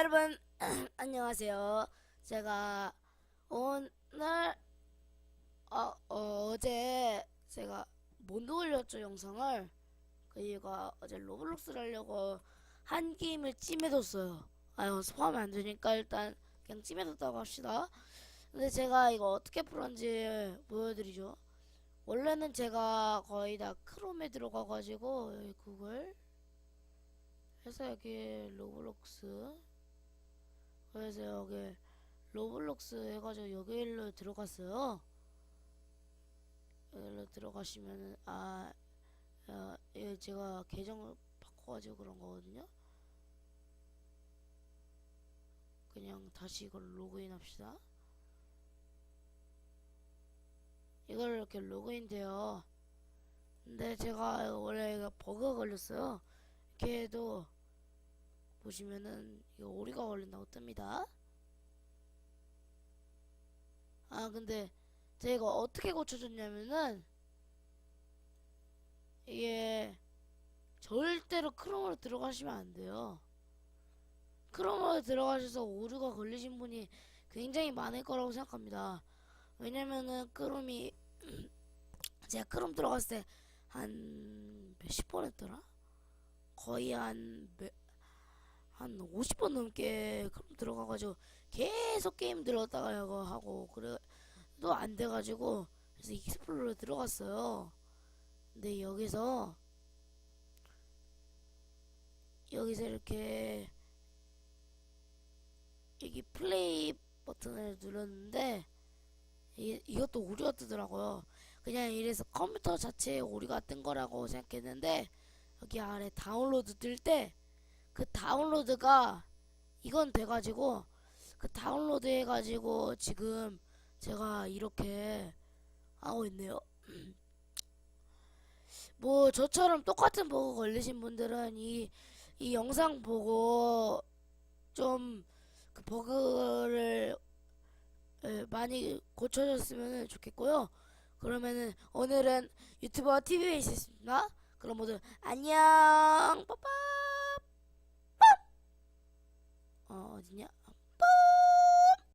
여러분 안녕하세요. 제가 오늘 어, 어 제 제가 못 올렸죠 영상을 그이가 어제 로블록스를 하려고 한 게임을 찜해뒀어요. 아 이거 스포하면 안 되니까 일단 그냥 찜해뒀다고 합시다. 근데 제가 이거 어떻게 풀었는지 보여드리죠. 원래는 제가 거의 다 크롬에 들어가가지고 여기 구글 해서 여기 로블록스 그래서 여기 로블록스 해가지고 여기로 들어갔어요. 여기로 들어가시면은 아 어, 이거 제가 계정을 바꿔가지고 그런 거거든요. 그냥 다시 이걸 로그인 합시다. 이걸 이렇게 로그인 돼요. 근데 제가 원래 이거 버그가 걸렸어요. 해도 보시면은 이거 오리가 걸린다고 뜹니다. 아 근데 제가 어떻게 고쳐줬냐면은 이게 절대로 크롬으로 들어가시면 안 돼요. 크롬으로 들어가셔서 오류가 걸리신 분이 굉장히 많을 거라고 생각합니다. 왜냐면은 크롬이 제가 크롬 들어갔을 때 한 몇십 번 했더라? 거의 한, 몇- 한 50번 넘게 그럼 들어가가지고 계속 게임 이거 하고 그래 또안 돼가지고 그래서 익스플로러 들어갔어요. 근데 여기서 여기서 이렇게 여기 플레이 버튼을 눌렀는데 이, 이것도 오류가 뜨더라고요. 그냥 이래서 컴퓨터 자체에 오류가 뜬 거라고 생각했는데 여기 아래 다운로드 뜰 때 그 다운로드가 이건 돼가지고 그 다운로드 해가지고 지금 제가 이렇게 하고 있네요. 뭐 저처럼 똑같은 버그 걸리신 분들은 이, 이 영상 보고 좀 그 버그를 에, 많이 고쳐줬으면 좋겠고요. 그러면은 오늘은 유튜버 TV에 있었습니다. 그럼 모두 안녕 빠빠 разнят.